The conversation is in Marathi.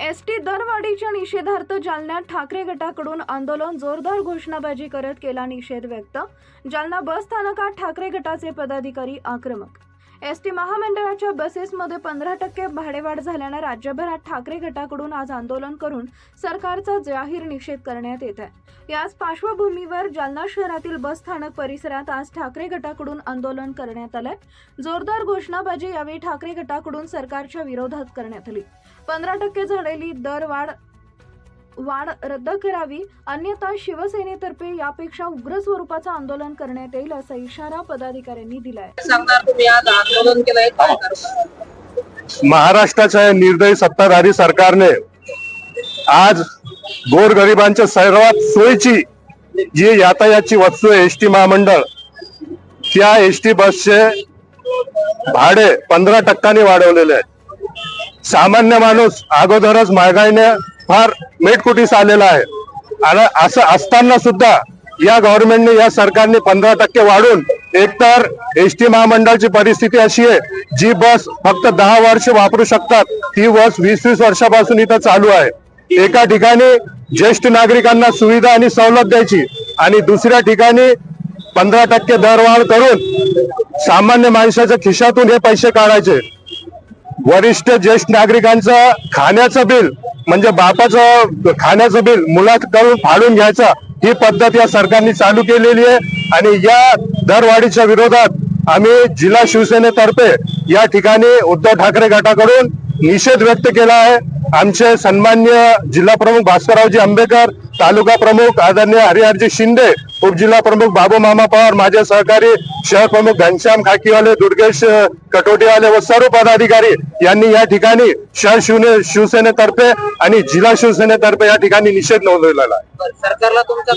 एस टी दरवाढीच्या निषेधार्थ जालन्यात ठाकरे गटाकडून आंदोलन जोरदार घोषणाबाजी करत केला निषेध व्यक्त. जालना बस स्थानकात ठाकरे गटाचे पदाधिकारी आक्रमक एस टी महामंडळाच्या बसेसमध्ये पंधरा टक्के भाडेवाढ झाल्यानं राज्यभरात ठाकरे गटाकडून आज आंदोलन करून सरकारचा जाहीर निषेध करण्यात येत आहे. याच पार्श्वभूमीवर जालना शहरातील बस स्थानक परिसरात आज ठाकरे गटाकडून आंदोलन करण्यात आलंय. जोरदार घोषणाबाजी यावेळी ठाकरे गटाकडून सरकारच्या विरोधात करण्यात आली. पंधरा टक्के झालेली दरवाढ वाढ रद्द करावी अन्यथा शिवसेनेतर्फे यापेक्षा उग्र स्वरूपाचं आंदोलन करण्यात येईल असा इशारा पदाधिकाऱ्यांनी दिलाय. सांगणार तुम्ही आज आंदोलन केलंय काय करणार? महाराष्ट्राच्या निर्दयी सत्ताधारी सरकारने आज गोरगरिबांच्या सर्वात सोयीची जी यातायातची वस्तू आहे एस टी महामंडळ त्या एस टी बसचे भाडे पंधरा टक्क्यांनी वाढवलेले आहे सामान्य माणूस अगोदरच महागाईने फार मेटकुटीस आलेला आहे. आणि असं असताना सुद्धा या गव्हर्नमेंटने या सरकारने पंधरा टक्के वाढून एकतर एस टी महामंडळाची परिस्थिती अशी आहे जी बस फक्त दहा वर्ष वापरू शकतात ती बस वीस वीस वर्षापासून इथं चालू आहे. एका ठिकाणी ज्येष्ठ नागरिकांना सुविधा आणि सवलत द्यायची आणि दुसऱ्या ठिकाणी पंधरा टक्के दरवाढ करून सामान्य माणसाच्या खिशातून हे पैसे काढायचे. वरिष्ठ ज्येष्ठ नागरिकांचं खाण्याचं बिल म्हणजे बापाचं खाण्याचं बिल मुलाकडून फाडून घ्यायचं ही पद्धत या सरकारने चालू केलेली आहे. आणि या दरवाढीच्या विरोधात आम्ही जिल्हा शिवसेनेतर्फे या ठिकाणी उद्धव ठाकरे गटाकडून निषेध व्यक्त केला आहे. आमचे सन्मान्य जिल्हा प्रमुख भास्कररावजी आंबेकर तालुका प्रमुख आदरणीय हरिहरजी शिंदे उपजिल्हा प्रमुख बाबू मामा पवार माझे सहकारी शहर प्रमुख घनश्याम खाकीवाले दुर्गेश कटोटीवाले व सर्व पदाधिकारी यांनी या ठिकाणी शहर शिवने शिवसेनेतर्फे आणि जिल्हा शिवसेनेतर्फे या ठिकाणी निषेध नोंदवलेला आहे. सरकारला तुमचा